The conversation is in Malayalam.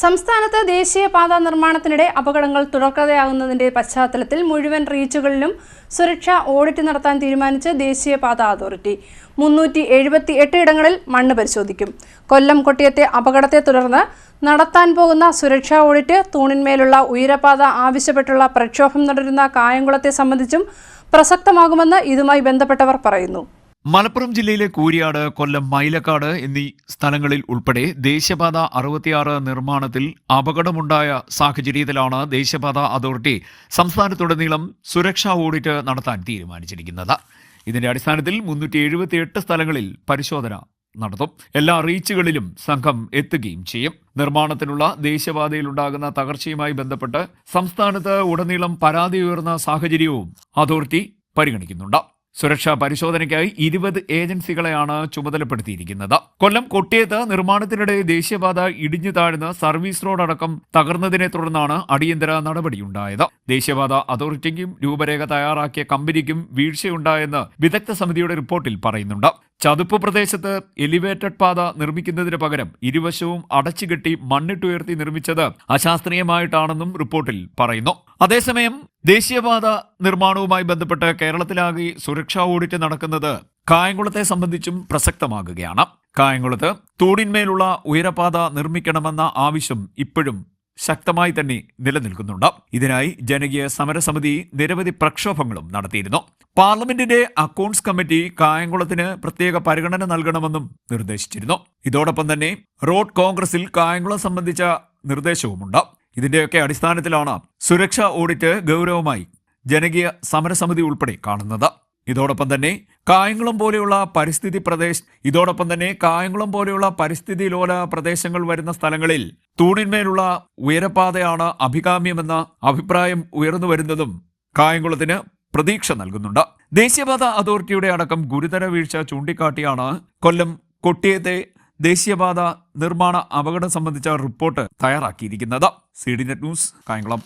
സംസ്ഥാനത്ത് ദേശീയപാത നിർമ്മാണത്തിനിടെ അപകടങ്ങൾ തുടർക്കഥയാകുന്നതിന്റെ പശ്ചാത്തലത്തിൽ മുഴുവൻ റീച്ചുകളിലും സുരക്ഷാ ഓഡിറ്റ് നടത്താൻ തീരുമാനിച്ച് ദേശീയപാത അതോറിറ്റി. മുന്നൂറ്റി എഴുപത്തി എട്ട് ഇടങ്ങളിൽ മണ്ണ് പരിശോധിക്കും. കൊല്ലം കൊട്ടിയത്തെ അപകടത്തെ തുടർന്ന് നടത്താൻ പോകുന്ന സുരക്ഷാ ഓഡിറ്റ് തൂണിന്മേലുള്ള ഉയരപാത ആവശ്യപ്പെട്ടുള്ള പ്രക്ഷോഭം നടരുന്ന കായംകുളത്തെ സംബന്ധിച്ചും പ്രസക്തമാകുമെന്ന് ഇതുമായി ബന്ധപ്പെട്ടവർ പറയുന്നു. മലപ്പുറം ജില്ലയിലെ കൂരിയാട് കൊല്ലം മൈലക്കാട് എന്നീ സ്ഥലങ്ങളിൽ ഉൾപ്പെടെ ദേശീയപാത അറുപത്തിയാറ് നിർമ്മാണത്തിൽ അപകടമുണ്ടായ സാഹചര്യത്തിലാണ് ദേശീയപാത അതോറിറ്റി സംസ്ഥാനത്തുടനീളം സുരക്ഷാ ഓഡിറ്റ് നടത്താൻ തീരുമാനിച്ചിരിക്കുന്നത്. ഇതിന്റെ അടിസ്ഥാനത്തിൽ മുന്നൂറ്റി എഴുപത്തിയെട്ട് സ്ഥലങ്ങളിൽ പരിശോധന നടത്തും. എല്ലാ റീച്ചുകളിലും സംഘം എത്തുകയും ചെയ്യും. നിർമ്മാണത്തിനുള്ള ദേശീയപാതയിലുണ്ടാകുന്ന തകർച്ചയുമായി ബന്ധപ്പെട്ട് സംസ്ഥാനത്ത് ഉടനീളം പരാതി ഉയർന്ന സാഹചര്യവും അതോറിറ്റി പരിഗണിക്കുന്നുണ്ട്. സുരക്ഷാ പരിശോധനയ്ക്കായി ഇരുപത് ഏജൻസികളെയാണ് ചുമതലപ്പെടുത്തിയിരിക്കുന്നത്. കൊല്ലം കൊട്ടിയത്ത് നിർമ്മാണത്തിനിടെ ദേശീയപാത ഇടിഞ്ഞു താഴ്ന്ന് സർവീസ് റോഡ് അടക്കം തകർന്നതിനെ തുടർന്നാണ് അടിയന്തര നടപടിയുണ്ടായത്. ദേശീയപാത അതോറിറ്റിക്കും രൂപരേഖ തയ്യാറാക്കിയ കമ്പനിക്കും വീഴ്ചയുണ്ടായെന്ന് വിദഗ്ധ സമിതിയുടെ റിപ്പോർട്ടിൽ പറയുന്നുണ്ട്. ചതുപ്പ് പ്രദേശത്ത് എലിവേറ്റഡ് പാത നിർമ്മിക്കുന്നതിന് പകരം ഇരുവശവും അടച്ചുകെട്ടി മണ്ണിട്ടുയർത്തി നിർമ്മിച്ചത് അശാസ്ത്രീയമായിട്ടാണെന്നും റിപ്പോർട്ടിൽ പറയുന്നു. അതേസമയം ദേശീയപാത നിർമ്മാണവുമായി ബന്ധപ്പെട്ട് കേരളത്തിലാകെ സുരക്ഷാ ഓഡിറ്റ് നടക്കുന്നത് കായംകുളത്തെ സംബന്ധിച്ചും പ്രസക്തമാകുകയാണ്. കായംകുളത്ത് തൂണിന്മേലുള്ള ഉയരപാത നിർമ്മിക്കണമെന്ന ആവശ്യം ഇപ്പോഴും ശക്തമായി തന്നെ നിലനിൽക്കുന്നുണ്ട്. ഇതിനായി ജനകീയ സമരസമിതി നിരവധി പ്രക്ഷോഭങ്ങളും നടത്തിയിരുന്നു. പാർലമെന്റിന്റെ അക്കൌണ്ട്സ് കമ്മിറ്റി കായംകുളത്തിന് പ്രത്യേക പരിഗണന നൽകണമെന്നും നിർദ്ദേശിച്ചിരുന്നു. ഇതോടൊപ്പം തന്നെ റോഡ് കോൺഗ്രസിൽ കായംകുളം സംബന്ധിച്ച നിർദ്ദേശവുമുണ്ട്. ഇതിന്റെയൊക്കെ അടിസ്ഥാനത്തിലാണ് സുരക്ഷാ ഓഡിറ്റ് ഗൗരവമായി ജനകീയ സമരസമിതി ഉൾപ്പെടെ കാണുന്നത്. ഇതോടൊപ്പം തന്നെ കായംകുളം പോലെയുള്ള പരിസ്ഥിതി പ്രദേശ ഇതോടൊപ്പം തന്നെ കായംകുളം പോലെയുള്ള പരിസ്ഥിതി ലോല പ്രദേശങ്ങൾ വരുന്ന സ്ഥലങ്ങളിൽ തൂണിന്മേലുള്ള ഉയരപാതയാണ് അഭികാമ്യമെന്ന അഭിപ്രായം ഉയർന്നു വരുന്നതും കായംകുളത്തിന് പ്രതീക്ഷ നൽകുന്നുണ്ട്. ദേശീയപാത അതോറിറ്റിയുടെ അടക്കം ഗുരുതര വീഴ്ച ചൂണ്ടിക്കാട്ടിയാണ് കൊല്ലം കൊട്ടിയത്തെ ദേശീയപാത നിർമ്മാണ അപകടം സംബന്ധിച്ച റിപ്പോർട്ട് തയ്യാറാക്കിയിരിക്കുന്നത്. C D net news Kayamkulam.